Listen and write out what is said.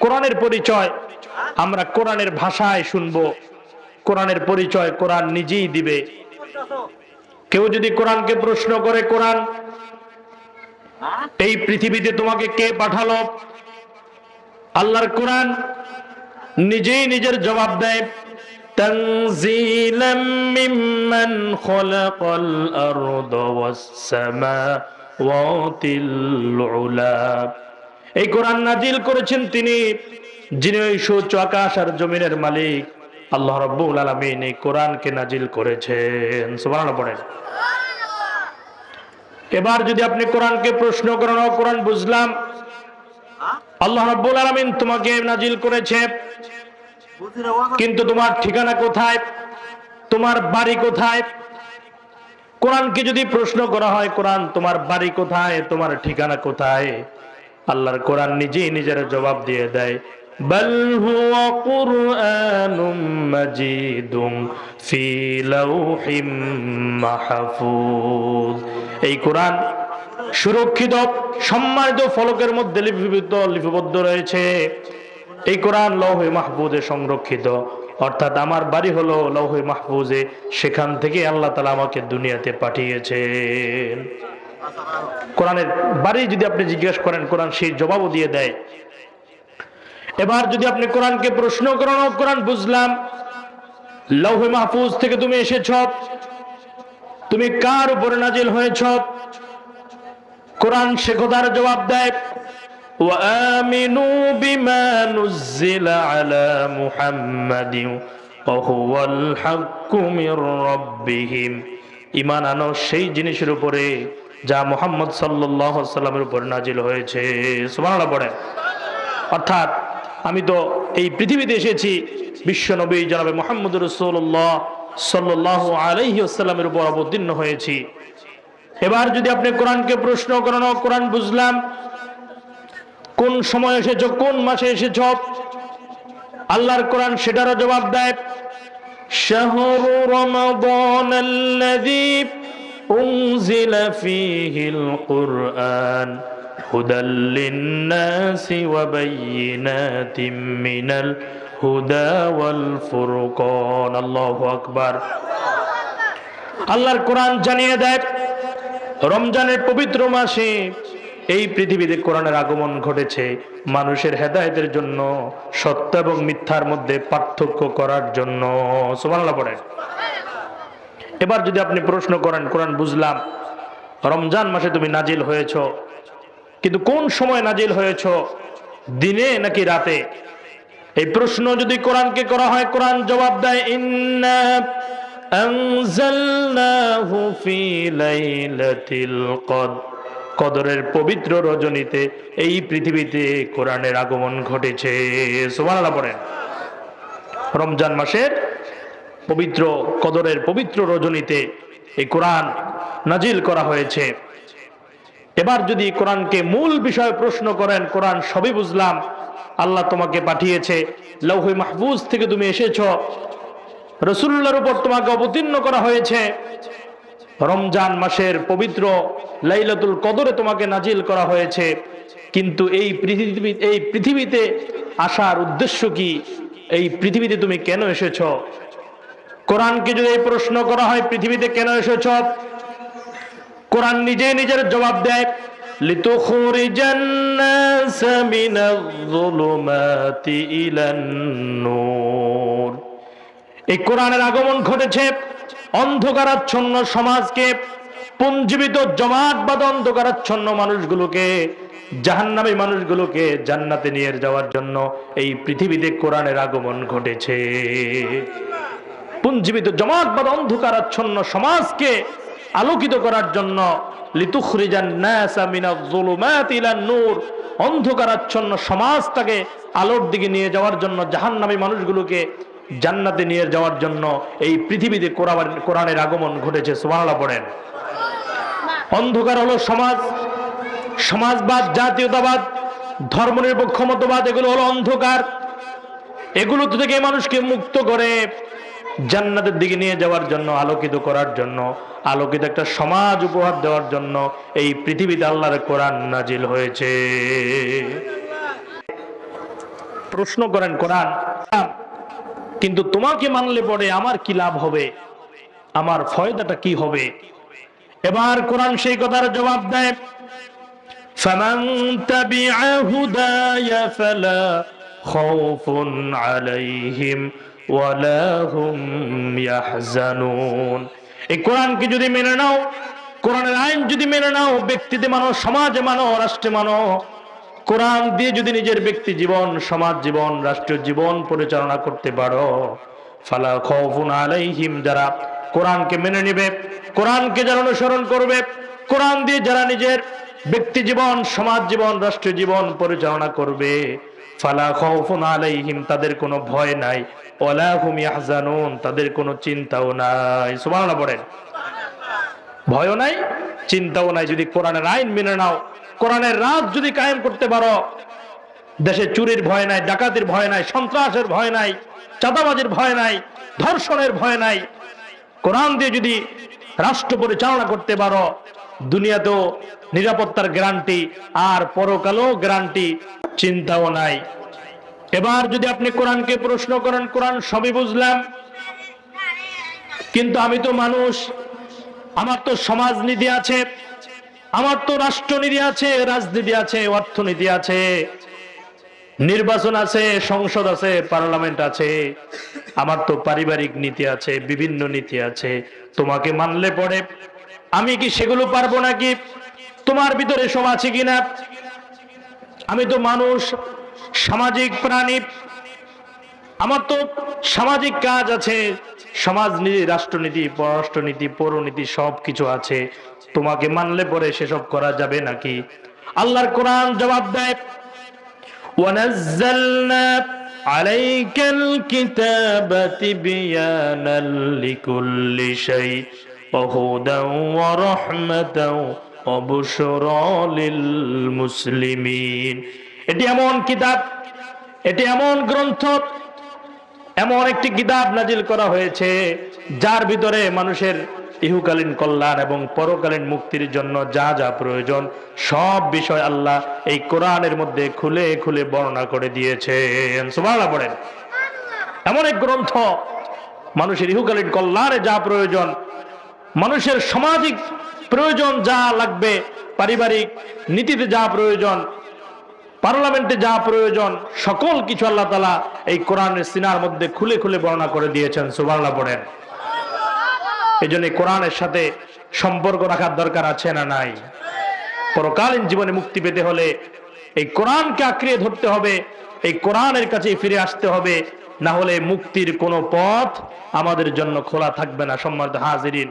কোরআনের পরিচয় আমরা কোরআনের ভাষায় শুনবো কোরআনের পরিচয় কোরআন নিজেই দিবে কেউ যদি কোরআনকে প্রশ্ন করে কোরআন এই পৃথিবীতে তোমাকে কে পাঠালো আল্লাহর কোরআন নিজেই নিজের জবাব দেয় تنزيلا ممن خلق الأرض والسماوات العلا এই কোরআন নাজিল করেছেন তিনি, যিনি ওই সূর্য আকাশ আর জমিনের মালিক। আল্লাহ রব্বুল আলামিন এই কোরআনকে নাজিল করেছেন। সুবহানাল্লাহ পড়েন। এবার যদি আপনি কোরআনকে প্রশ্ন করেন, "ও কোরআন, বুঝলাম। আল্লাহ রাব্বুল আলামিন তোমাকে নাজিল করেছে, কিন্তু তোমার ঠিকানা কোথায়? তোমার বাড়ি কোথায়? কোরআনকে যদি প্রশ্ন করা হয়, কোরআন, তোমার বাড়ি কোথায়? তোমার ঠিকানা কোথায়? আল্লাহর কোরআন নিজেই নিজের জবাব দিয়ে দেয়, বল হুয়া কুরআনুম মাজিদুম ফি লাউহিম মাহফুজ। এই কোরআন সুরক্ষিত, সম্মানিত ফলকের মধ্যে লিপিবদ্ধ লিপিবদ্ধ রয়েছে। এই কোরআন লৌহে মাহফুজে সংরক্ষিত। অর্থাৎ আমার বাড়ি হলো লৌহে মাহফুজে, সেখান থেকে আল্লাহ তালা আমাকে দুনিয়াতে পাঠিয়েছেন। কোরআনের বাড়ি যদি আপনি জিজ্ঞেস করেন কোরআন সেই জবাবও দিয়ে দেয় এবার যদি আপনি কোরআনকে প্রশ্ন করেন "ও কোরআন বুঝলাম লৌহে মাহফুজ থেকে তুমি এসেছ তুমি কার উপরে নাজিল হয়েছ কোরআন সে কথার জবাব দেয় وآمنوا بما نزل على محمد وهو الحق من ربهم ইমান আনো সেই জিনিসের উপরে যা মোহাম্মদ সাল্লামের উপর নাজিল হয়েছে। অর্থাৎ আমি তো এই পৃথিবীতে এসেছি বিশ্বনবী জনাবে মোহাম্মদ রসোল্লাহ সাল্লাহ আলহিউসাল্লামের উপর অবতীর্ণ হয়েছি। এবার যদি আপনি কোরআনকে প্রশ্ন করেন কোরআন, বুঝলাম। কোন সময় এসেছ? কোন মাসে এসেছ? আল্লাহর কোরআন সেটারও জবাব দেয়, শাহরু রমাদান আল্লাযী أنزل فيه القرآن هدى للناس وبينات من الهدى والفرقان الله أكبر আল্লাহর কোরআন জানিয়ে দেয় রমজানের পবিত্র মাসে এই পৃথিবীতে কোরআনের আগমন ঘটেছে মানুষের হেদায়েতের জন্য সত্য এবং মিথ্যার মধ্যে পার্থক্য করার জন্য সুবহানাল্লাহ পড়েন এবার যদি আপনি প্রশ্ন করেন, কোরআন বুঝলাম, রমজান মাসে তুমি নাজিল হয়েছ, কিন্তু কোন সময় নাজিল হয়েছ, দিনে নাকি রাতে? এই প্রশ্ন যদি কোরআনকে করা হয়, কোরআন জবাব দেয় কদরের পবিত্র রজনীতে এই পৃথিবীতে কোরআনের আগমন ঘটেছে। সুবহানাল্লাহ পড়েন রমজান মাসের পবিত্র কদরের পবিত্র রজনীতে এই কোরআন নাজিল করা হয়েছে। এবার যদি কোরআনকে মূল বিষয় প্রশ্ন করেন, কোরআন সবই বুঝলাম, আল্লাহ তোমাকে পাঠিয়েছে, লৌহে মাহফুজ থেকে তুমি এসেছ রসুল্লার উপর তোমাকে অবতীর্ণ করা হয়েছে, রমজান মাসের পবিত্র লাইলাতুল কদরে তোমাকে নাজিল করা হয়েছে, কিন্তু এই পৃথিবী, এই পৃথিবীতে আসার উদ্দেশ্য কি? এই পৃথিবীতে তুমি কেন এসেছ? কোরআনকে যদি এই প্রশ্ন করা হয় পৃথিবীতে কেন এসেছ কোরআন নিজে নিজের জবাব দেয় لتخرج الناس من الظلمات إلى النور এই কোরআনের আগমন ঘটেছে অন্ধকারাচ্ছন্ন সমাজকে পুঞ্জীবিত জমাটবাদ অন্ধকারাচ্ছন্ন মানুষগুলোকে জাহান্নামী মানুষগুলোকে জান্নাতে নিয়ে যাওয়ার জন্য এই পৃথিবীতে কোরআনের আগমন ঘটেছে পুঞ্জীবিত জমাটবাদ অন্ধকারাচ্ছন্ন সমাজকে আলোকিত করার জন্য অন্ধকারাচ্ছন্ন আলোর দিকে নিয়ে যাওয়ার জন্য মানুষগুলোকে জান্নাতে নিয়ে যাওয়ার জন্য এই পৃথিবীতে কোরআন- কোরআনের আগমন ঘটেছে। অন্ধকার হলো সমাজ, সমাজবাদ, জাতীয়তাবাদ, ধর্মনিরপেক্ষ মতবাদ, এগুলো হলো অন্ধকার। এগুলো থেকে মানুষকে মুক্ত করে জান্নাতের দিকে নিয়ে যাওয়ার জন্য আলোকিত করার জন্য আলোকিত একটা সমাজ উপহার দেওয়ার জন্য এই পৃথিবীতে আল্লাহর কোরআন নাজিল হয়েছে প্রশ্ন করেন কোরআন কিন্তু তোমাকে মানলে পরে আমার কি লাভ হবে আমার ফয়দাটা কি হবে এবার কোরআন সেই কথার জবাব দেয় فمن تبع هداي فلا خوف عليهم ওয়ালা হুম ইয়াহজানুন। এই কোরআনকে যদি মেনে নাও, কোরআনের আইন যদি মেনে নাও, ব্যক্তিতে মানো সমাজে মানো রাষ্ট্রে মানো কোরআন দিয়ে যদি নিজের ব্যক্তি জীবন, সমাজ জীবন, রাষ্ট্রীয় জীবন পরিচালনা করতে পারো, ফালা খৌফুন আলাইহিম, যারা কোরআনকে মেনে নেবে, কোরআনকে যারা অনুসরণ করবে, কোরআন দিয়ে যারা নিজের ব্যক্তি জীবন, সমাজ জীবন, রাষ্ট্রীয় জীবন পরিচালনা করবে ফালা আলাইহিম, তাদের কোনো ভয় নাই। ওয়ালা হুম ইয়াহজানুন, তাদের কোনো চিন্তাও নাই। সুবহানাল্লাহ পড়েন। ভয়ও নাই, চিন্তাও নাই। যদি কোরআনের আইন মেনে নাও, কোরআনের রাত যদি কায়েম করতে পারো, দেশে চুরির ভয় নাই, ডাকাতির ভয় নাই, সন্ত্রাসের ভয় নাই, চাঁদাবাজির ভয় নাই, ধর্ষণের ভয় নাই, কোরআন দিয়ে যদি রাষ্ট্র পরিচালনা করতে পারো, দুনিয়াতেও নিরাপত্তার গ্যারান্টি আর পরকালও গ্যারান্টি চিন্তাও নাই। এবার যদি আপনি কোরআনকে প্রশ্ন করেন, কোরআন সবই বুঝলাম। কিন্তু আমি তো মানুষ, আমার তো সমাজনীতি আছে, আমার তো রাষ্ট্রনীতি আছে, রাজনীতি আছে, অর্থনীতি আছে, নির্বাচন আছে, সংসদ আছে, পার্লামেন্ট আছে, আমার তো পারিবারিক নীতি আছে, বিভিন্ন নীতি আছে, তোমাকে মানলে পরে। আমি কি সেগুলো পারব নাকি? তোমার ভিতরে সব আছে কিনা? আমি তো মানুষ সামাজিক প্রাণী আমার তো সামাজিক কাজ আছে সমাজনীতি রাষ্ট্রনীতি পররাষ্ট্রনীতি পৌরনীতি সব কিছু আছে তোমাকে মানলে পরে সেসব করা যাবে নাকি আল্লাহর কোরআন জবাব দেয় ونزلنا عليك الكتاب تبيانا لكل شيء وهدى ورحمة অবসরলিল মুসলিমিন এটি এমন কিতাব, এটি এমন গ্রন্থ, এমন একটি কিতাব নাজিল করা হয়েছে, যার ভিতরে মানুষের ইহুকালীন কল্যাণ এবং পরকালীন মুক্তির জন্য যা যা প্রয়োজন, সব বিষয় আল্লাহ এই কোরআনের মধ্যে খুলে খুলে বর্ণনা করে দিয়েছেন। এমন এক গ্রন্থ, মানুষের ইহুকালীন কল্যাণে যা প্রয়োজন মানুষের সামাজিক প্রয়োজন যা লাগবে, পারিবারিক নীতিতে যা প্রয়োজন, পার্লামেন্টে যা প্রয়োজন, সকল কিছু আল্লাহ তালা এই কোরআনের সিনার মধ্যে খুলে খুলে বর্ণনা করে দিয়েছেন, সুবহানাল্লাহ পড়েন। এই জন্য কোরআনের সাথে সম্পর্ক রাখার দরকার আছে না নাই? পরকালীন জীবনে মুক্তি পেতে হলে এই কোরআনকে আঁকড়িয়ে ধরতে হবে, এই কোরআনের কাছে ফিরে আসতে হবে, না হলে মুক্তির কোনো পথ আমাদের জন্য খোলা থাকবে না, সম্মানিত হাজিরিন।